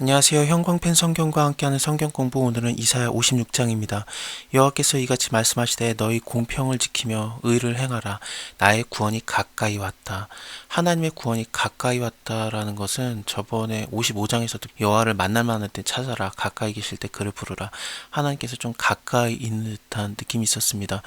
안녕하세요. 형광펜 성경과 함께하는 성경 공부 오늘은 이사야 56장입니다. 여호와께서 이같이 말씀하시되 너희 공평을 지키며 의를 행하라. 나의 구원이 가까이 왔다. 하나님의 구원이 가까이 왔다라는 것은 저번에 55장에서도 여호와를 만날 만할 때 찾아라. 가까이 계실 때 그를 부르라. 하나님께서 좀 가까이 있는 듯한 느낌이 있었습니다.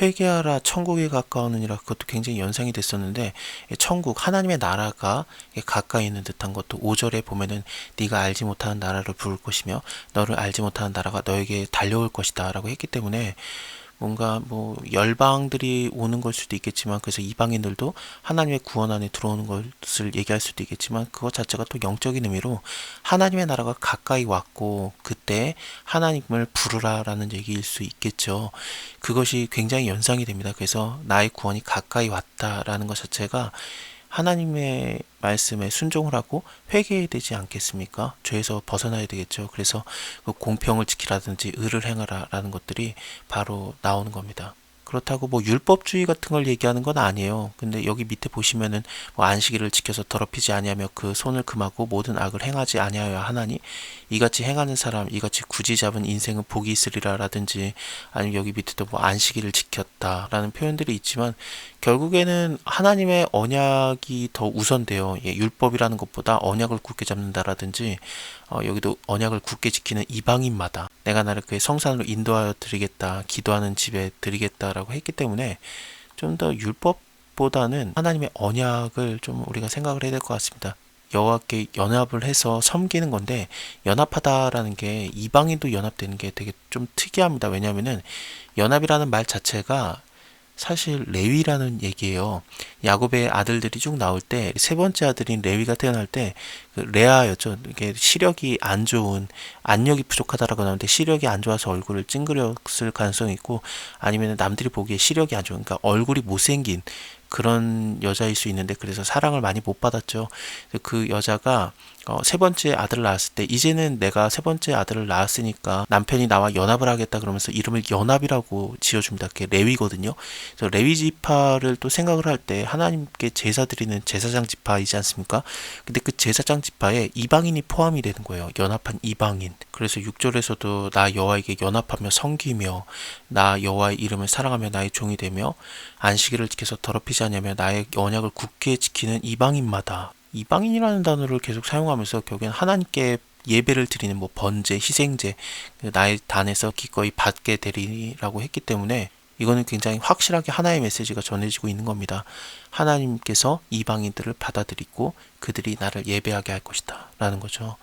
회개하라 천국에 가까우느니라 그것도 굉장히 연상이 됐었는데 천국 하나님의 나라가 가까이 있는 듯한 것도 5절에 보면은 네가 알 알지 못하는 나라를 부를 것이며 너를 알지 못하는 나라가 너에게 달려올 것이다 라고 했기 때문에 뭔가 뭐 열방들이 오는 걸 수도 있겠지만 그래서 이방인들도 하나님의 구원 안에 들어오는 것을 얘기할 수도 있겠지만 그것 자체가 또 영적인 의미로 하나님의 나라가 가까이 왔고 그때 하나님을 부르라라는 얘기일 수 있겠죠. 그것이 굉장히 연상이 됩니다. 그래서 나의 구원이 가까이 왔다라는 것 자체가 하나님의 말씀에 순종을 하고 회개해야 되지 않겠습니까? 죄에서 벗어나야 되겠죠. 그래서 그 공평을 지키라든지 의를 행하라라는 것들이 바로 나오는 겁니다. 그렇다고 뭐 율법주의 같은 걸 얘기하는 건 아니에요. 근데 여기 밑에 보시면은 뭐 안식일을 지켜서 더럽히지 아니하며 그 손을 금하고 모든 악을 행하지 아니하여 하나니 이같이 행하는 사람 이같이 굳이 잡은 인생은 복이 있으리라라든지 아니면 여기 밑에도 뭐 안식일을 지켰다라는 표현들이 있지만 결국에는 하나님의 언약이 더 우선돼요. 예, 율법이라는 것보다 언약을 굳게 잡는다라든지 어, 여기도 언약을 굳게 지키는 이방인마다 내가 나를 그의 성산으로 인도하여 드리겠다, 기도하는 집에 드리겠다라고 했기 때문에 좀 더 율법보다는 하나님의 언약을 좀 우리가 생각을 해야 될 것 같습니다. 여호와께 연합을 해서 섬기는 건데 연합하다라는 게 이방인도 연합되는 게 되게 좀 특이합니다. 왜냐하면은 연합이라는 말 자체가 사실 레위라는 얘기예요. 야곱의 아들들이 쭉 나올 때 세 번째 아들인 레위가 태어날 때 그 레아였죠. 이게 시력이 안 좋은 안력이 부족하다라고 나오는데 시력이 안 좋아서 얼굴을 찡그렸을 가능성이 있고 아니면 남들이 보기에 시력이 안 좋은 그러니까 얼굴이 못생긴 그런 여자일 수 있는데 그래서 사랑을 많이 못 받았죠. 그 여자가 어, 세 번째 아들을 낳았을 때 이제는 내가 세 번째 아들을 낳았으니까 남편이 나와 연합을 하겠다 그러면서 이름을 연합이라고 지어줍니다. 그게 레위거든요. 그래서 레위 지파를 또 생각을 할 때 하나님께 제사 드리는 제사장 지파이지 않습니까? 근데 그 제사장 지파에 이방인이 포함이 되는 거예요. 연합한 이방인. 그래서 6절에서도 나 여호와에게 연합하며 섬기며 나 여호와의 이름을 사랑하며 나의 종이 되며 안식일을 지켜서 더럽히지 않냐며 나의 언약을 굳게 지키는 이방인마다 이방인이라는 단어를 계속 사용하면서 결국엔 하나님께 예배를 드리는 뭐 번제, 희생제, 그 나의 단에서 기꺼이 받게 되리라고 했기 때문에 이거는 굉장히 확실하게 하나의 메시지가 전해지고 있는 겁니다. 하나님께서 이방인들을 받아들이고 그들이 나를 예배하게 할 것이다. 라는 거죠.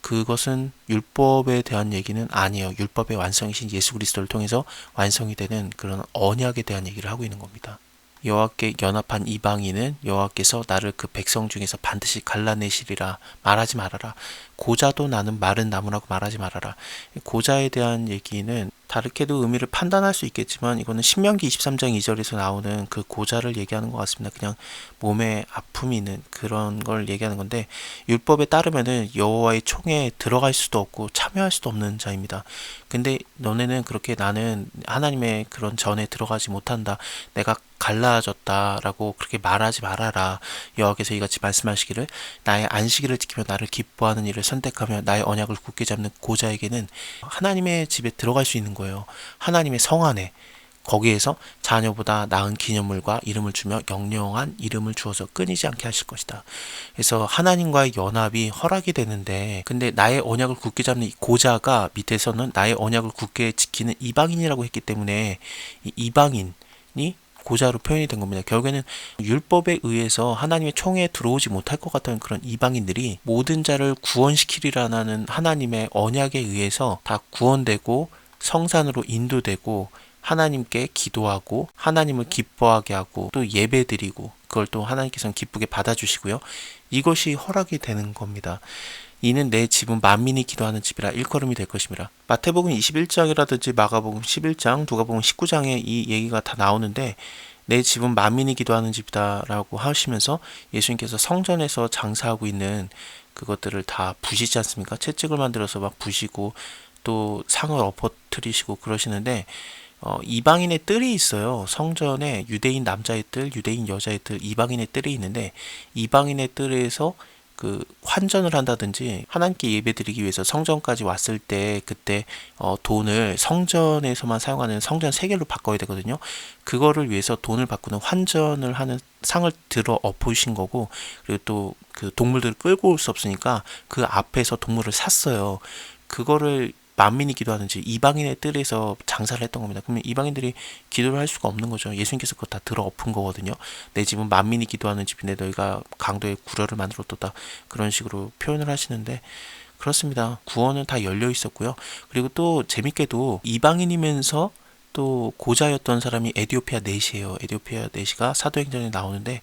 그것은 율법에 대한 얘기는 아니에요. 율법의 완성이신 예수 그리스도를 통해서 완성이 되는 그런 언약에 대한 얘기를 하고 있는 겁니다. 여호와께 연합한 이방인은 여호와께서 나를 그 백성 중에서 반드시 갈라내시리라 말하지 말아라. 고자도 나는 마른 나무라고 말하지 말아라. 고자에 대한 얘기는 다르게도 의미를 판단할 수 있겠지만 이거는 신명기 23장 2절에서 나오는 그 고자를 얘기하는 것 같습니다. 그냥 몸에 아픔이 있는 그런 걸 얘기하는 건데 율법에 따르면은 여호와의 총에 들어갈 수도 없고 참여할 수도 없는 자입니다. 근데 너네는 그렇게 나는 하나님의 그런 전에 들어가지 못한다. 내가 갈라졌다라고 그렇게 말하지 말아라. 여호와께서 이같이 말씀하시기를 나의 안식일을 지키며 나를 기뻐하는 일을 선택하며 나의 언약을 굳게 잡는 고자에게는 하나님의 집에 들어갈 수 있는 거예요. 하나님의 성 안에 거기에서 자녀보다 나은 기념물과 이름을 주며 영영한 이름을 주어서 끊이지 않게 하실 것이다. 그래서 하나님과의 연합이 허락이 되는데 근데 나의 언약을 굳게 잡는 고자가 밑에서는 나의 언약을 굳게 지키는 이방인이라고 했기 때문에 이 이방인이 고자로 표현이 된 겁니다. 결국에는 율법에 의해서 하나님의 총에 들어오지 못할 것 같은 그런 이방인들이 모든 자를 구원시키리라는 하나님의 언약에 의해서 다 구원되고 성산으로 인도되고 하나님께 기도하고 하나님을 기뻐하게 하고 또 예배드리고 그걸 또 하나님께서는 기쁘게 받아주시고요. 이것이 허락이 되는 겁니다. 이는 내 집은 만민이 기도하는 집이라 일컬음이 될 것입니다. 마태복음 21장이라든지 마가복음 11장, 누가복음 19장에 이 얘기가 다 나오는데 내 집은 만민이 기도하는 집이다라고 하시면서 예수님께서 성전에서 장사하고 있는 그것들을 다 부시지 않습니까? 채찍을 만들어서 막 부시고 또 상을 엎어뜨리시고 그러시는데 어, 이방인의 뜰이 있어요. 성전에 유대인 남자의 뜰, 유대인 여자의 뜰, 이방인의 뜰이 있는데 이방인의 뜰에서 그 환전을 한다든지 하나님께 예배드리기 위해서 성전까지 왔을 때 그때 어 돈을 성전에서만 사용하는 성전 세겔로 바꿔야 되거든요. 그거를 위해서 돈을 바꾸는 환전을 하는 상을 들어 엎으신 거고 그리고 또 그 동물들을 끌고 올 수 없으니까 그 앞에서 동물을 샀어요. 그거를 만민이 기도하는지 이방인의 뜰에서 장사를 했던 겁니다. 그러면 이방인들이 기도를 할 수가 없는 거죠. 예수님께서 그거 다 들어 엎은 거거든요. 내 집은 만민이 기도하는 집인데 너희가 강도의 구려를 만들었다 그런 식으로 표현을 하시는데 그렇습니다. 구원은 다 열려 있었고요. 그리고 또 재밌게도 이방인이면서 또 고자였던 사람이 에디오피아 넷이에요. 에디오피아 넷이가 사도행전에 나오는데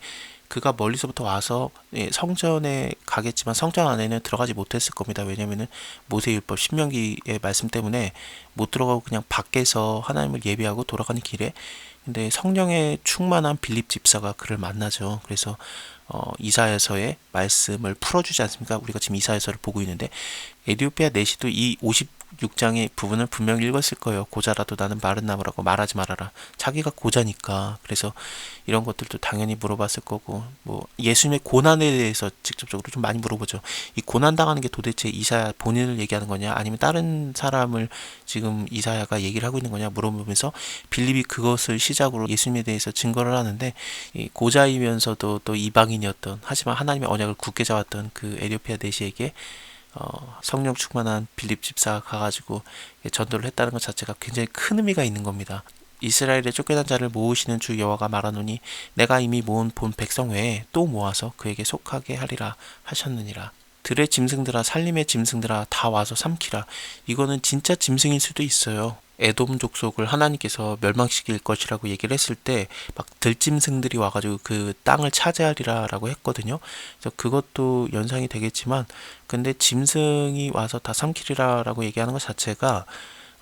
그가 멀리서부터 와서 예, 성전에 가겠지만 성전 안에는 들어가지 못했을 겁니다. 왜냐면은 모세율법 신명기의 말씀 때문에 못 들어가고 그냥 밖에서 하나님을 예배하고 돌아가는 길에 근데 성령에 충만한 빌립 집사가 그를 만나죠. 그래서 어, 이사야서의 말씀을 풀어주지 않습니까? 우리가 지금 이사야서를 보고 있는데 에디오피아 내시도 이 56장의 부분을 분명히 읽었을 거예요. 고자라도 나는 마른 나무라고 말하지 말아라. 자기가 고자니까. 그래서 이런 것들도 당연히 물어봤을 거고 뭐 예수님의 고난에 대해서 직접적으로 좀 많이 물어보죠. 이 고난 당하는 게 도대체 이사야 본인을 얘기하는 거냐 아니면 다른 사람을 지금 이사야가 얘기를 하고 있는 거냐 물어보면서 빌립이 그것을 시작으로 예수님에 대해서 증거를 하는데 이 고자이면서도 또 이방인이었던 하지만 하나님의 언약을 굳게 잡았던 그 에디오피아 내시에게 어, 성령 충만한 빌립 집사가 가가지고 전도를 했다는 것 자체가 굉장히 큰 의미가 있는 겁니다. 이스라엘의 쫓겨난 자를 모으시는 주 여호와가 말하노니 내가 이미 모은 본 백성 외에 또 모아서 그에게 속하게 하리라 하셨느니라. 들의 짐승들아 살림의 짐승들아 다 와서 삼키라. 이거는 진짜 짐승일 수도 있어요. 에돔 족속을 하나님께서 멸망시킬 것이라고 얘기를 했을 때 막 들짐승들이 와가지고 그 땅을 차지하리라라고 했거든요. 그래서 그것도 연상이 되겠지만 근데 짐승이 와서 다 삼키리라라고 얘기하는 것 자체가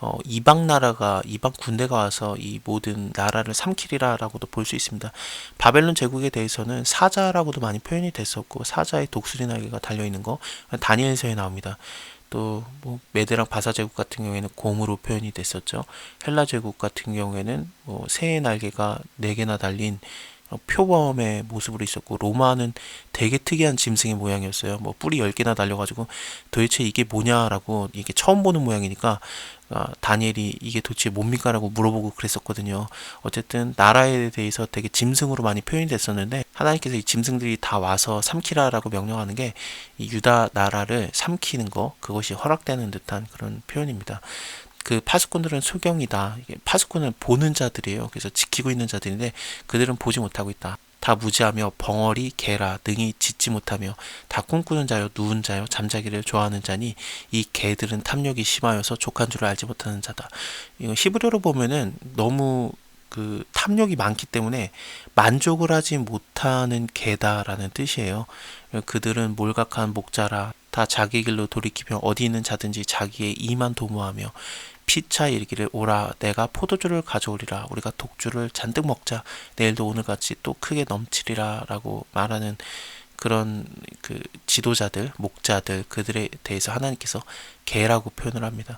어, 이방 나라가 이방 군대가 와서 이 모든 나라를 삼키리라라고도 볼 수 있습니다. 바벨론 제국에 대해서는 사자라고도 많이 표현이 됐었고 사자의 독수리 날개가 달려 있는 거 다니엘서에 나옵니다. 또 뭐 메데랑 바사 제국 같은 경우에는 곰으로 표현이 됐었죠. 헬라 제국 같은 경우에는 뭐 새의 날개가 네 개나 달린 표범의 모습으로 있었고 로마는 되게 특이한 짐승의 모양이었어요. 뭐 뿔이 10개나 달려가지고 도대체 이게 뭐냐라고 이게 처음 보는 모양이니까 어, 다니엘이 이게 도대체 뭡니까라고 물어보고 그랬었거든요. 어쨌든 나라에 대해서 되게 짐승으로 많이 표현이 됐었는데 하나님께서 이 짐승들이 다 와서 삼키라라고 명령하는 게 이 유다 나라를 삼키는 거 그것이 허락되는 듯한 그런 표현입니다. 그 파수꾼들은 소경이다. 파수꾼은 보는 자들이에요. 그래서 지키고 있는 자들인데 그들은 보지 못하고 있다. 다 무지하며 벙어리 개라 능히 짖지 못하며 다 꿈꾸는 자요 누운 자요 잠자기를 좋아하는 자니 이 개들은 탐욕이 심하여서 족한 줄을 알지 못하는 자다. 이거 히브리어로 보면은 너무 그 탐욕이 많기 때문에 만족을 하지 못하는 개다라는 뜻이에요. 그들은 몰각한 목자라 다 자기 길로 돌이키며 어디 있는 자든지 자기의 이만 도모하며 피차 이르기를 오라 내가 포도주를 가져오리라 우리가 독주를 잔뜩 먹자 내일도 오늘같이 또 크게 넘치리라라고 말하는 그런 그 지도자들 목자들 그들에 대해서 하나님께서 개라고 표현을 합니다.